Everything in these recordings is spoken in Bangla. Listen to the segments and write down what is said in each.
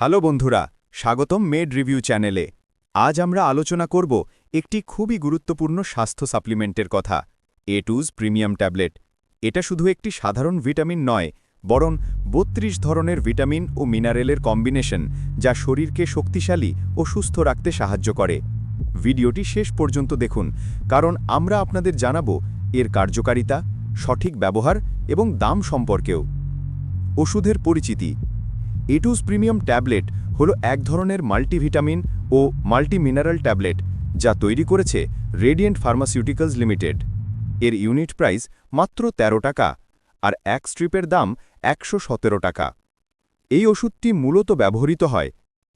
হ্যালো বন্ধুরা, স্বাগতম মেড রিভিউ চ্যানেলে। আজ আমরা আলোচনা করব একটি খুবই গুরুত্বপূর্ণ স্বাস্থ্য সাপ্লিমেন্টের কথা এ টুজ প্রিমিয়াম ট্যাবলেট। এটা শুধু একটি সাধারণ ভিটামিন নয়, বরং বত্রিশ ধরনের ভিটামিন ও মিনারেলের কম্বিনেশন যা শরীরকে শক্তিশালী ও সুস্থ রাখতে সাহায্য করে। ভিডিওটি শেষ পর্যন্ত দেখুন, কারণ আমরা আপনাদের জানাব এর কার্যকারিতা, সঠিক ব্যবহার এবং দাম সম্পর্কেও। ওষুধের পরিচিতি। এটুস প্রিমিয়াম ট্যাবলেট হলো এক ধরনের মাল্টিভিটামিন ও মাল্টিমিনারেল ট্যাবলেট, যা তৈরি করেছে রেডিয়েন্ট ফার্মাসিউটিক্যালস লিমিটেড এর ইউনিট প্রাইস মাত্র ১৩ টাকা আর এক স্ট্রিপের দাম একশো সতেরো টাকা। এই ওষুধটি মূলত ব্যবহৃত হয়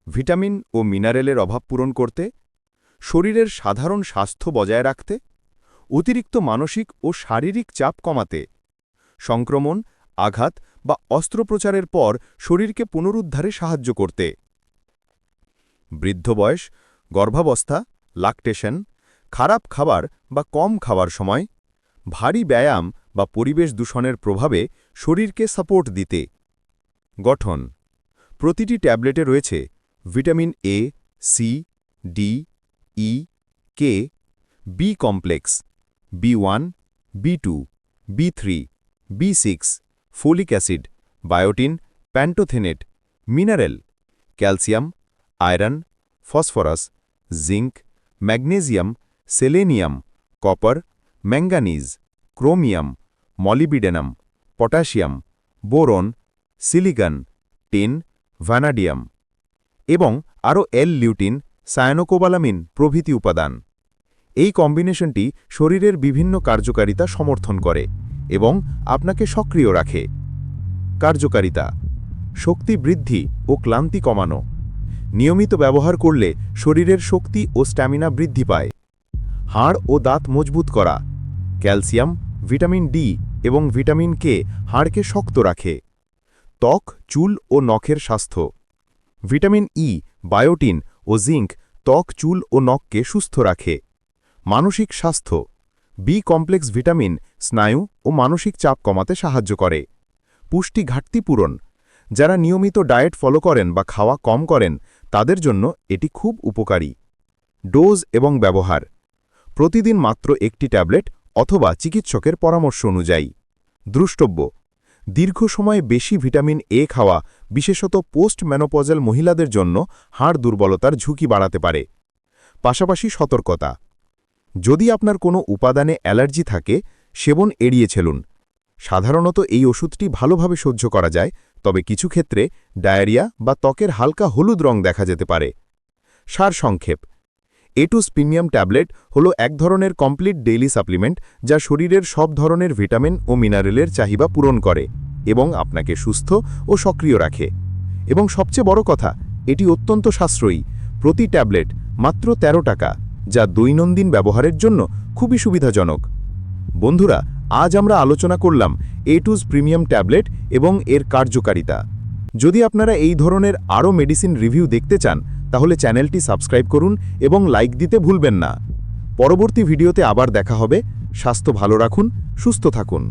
ভিটামিন ও মিনারেলের অভাব পূরণ করতে, শরীরের সাধারণ স্বাস্থ্য বজায় রাখতে, অতিরিক্ত মানসিক ও শারীরিক চাপ কমাতে, সংক্রমণ, আঘাত বা অস্ত্রোপচারের পর শরীরকে পুনরুদ্ধারে সাহায্য করতে। বৃদ্ধ বয়স, গর্ভাবস্থা লাকটেশন খারাপ খাবার বা কম খাবার সময়, ভারী ব্যায়াম বা পরিবেশ দূষণের প্রভাবে শরীরকে সাপোর্ট দিতে। গঠন, প্রতিটি ট্যাবলেটে রয়েছে vitamin A C D E K B complex B one B two B three B six folic acid, biotin, pantothenate, mineral, calcium, iron, phosphorus, zinc, magnesium, selenium, copper, manganese, chromium, molybdenum, potassium, boron silicon tin vanadium এবং আরও এল লিউটিন সায়ানোকোবালামিন প্রভৃতি উপাদান। এই কম্বিনেশনটি শরীরের বিভিন্ন কার্যকারিতা সমর্থন করে। এবং আপনাকে সক্রিয় রাখে। কার্যকারিতা, শক্তি বৃদ্ধি ও ক্লান্তি কমানো। নিয়মিত ব্যবহার করলে শরীরের শক্তি ও স্ট্যামিনা বৃদ্ধি পায়। হাড় ও দাঁত মজবুত করা, ক্যালসিয়াম, ভিটামিন ডি এবং ভিটামিন কে হাড়কে শক্ত রাখে। ত্বক, চুল ও নখের স্বাস্থ্য। ভিটামিন ই, বায়োটিন ও জিঙ্ক ত্বক, চুল ও নখকে সুস্থ রাখে। মানসিক স্বাস্থ্য বি কমপ্লেক্স ভিটামিন স্নায়ু ও মানসিক চাপ কমাতে সাহায্য করে। পুষ্টি ঘাটতি পূরণ। যারা নিয়মিত ডায়েট ফলো করেন বা খাওয়া কম করেন, তাদের জন্য এটি খুব উপকারী। ডোজ এবং ব্যবহার। প্রতিদিন মাত্র একটি ট্যাবলেট অথবা চিকিৎসকের পরামর্শ অনুযায়ী। দ্রষ্টব্য। দীর্ঘ সময়ে বেশি ভিটামিন এ খাওয়া, বিশেষত পোস্ট ম্যানোপজাল মহিলাদের জন্য হাড় দুর্বলতার ঝুঁকি বাড়াতে পারে। পাশাপাশি সতর্কতা। যদি আপনার কোনো উপাদানে অ্যালার্জি থাকে, সেবন এড়িয়ে চলুন। সাধারণত এই ওষুধটি ভালোভাবে সহ্য করা যায়, তবে কিছু ক্ষেত্রে ডায়রিয়া বা ত্বকের হালকা হলুদ রং দেখা যেতে পারে। সারসংক্ষেপ এটুস প্রিমিয়াম ট্যাবলেট হল এক ধরনের কমপ্লিট ডেইলি সাপ্লিমেন্ট যা শরীরের সব ধরনের ভিটামিন ও মিনারেলের চাহিদা পূরণ করে এবং আপনাকে সুস্থ ও সক্রিয় রাখে। এবং সবচেয়ে বড় কথা, এটি অত্যন্ত সাশ্রয়ী। প্রতি ট্যাবলেট মাত্র ১৩ টাকা। যা দৈনন্দিন ব্যবহারের জন্য খুবই সুবিধাজনক। বন্ধুরা, আজ আমরা আলোচনা করলাম এ টুজ প্রিমিয়াম ট্যাবলেট এবং এর কার্যকারিতা। যদি আপনারা এই ধরনের আরও মেডিসিন রিভিউ দেখতে চান, তাহলে চ্যানেলটি সাবস্ক্রাইব করুন এবং লাইক দিতে ভুলবেন না। পরবর্তী ভিডিওতে আবার দেখা হবে। স্বাস্থ্য ভালো রাখুন, সুস্থ থাকুন।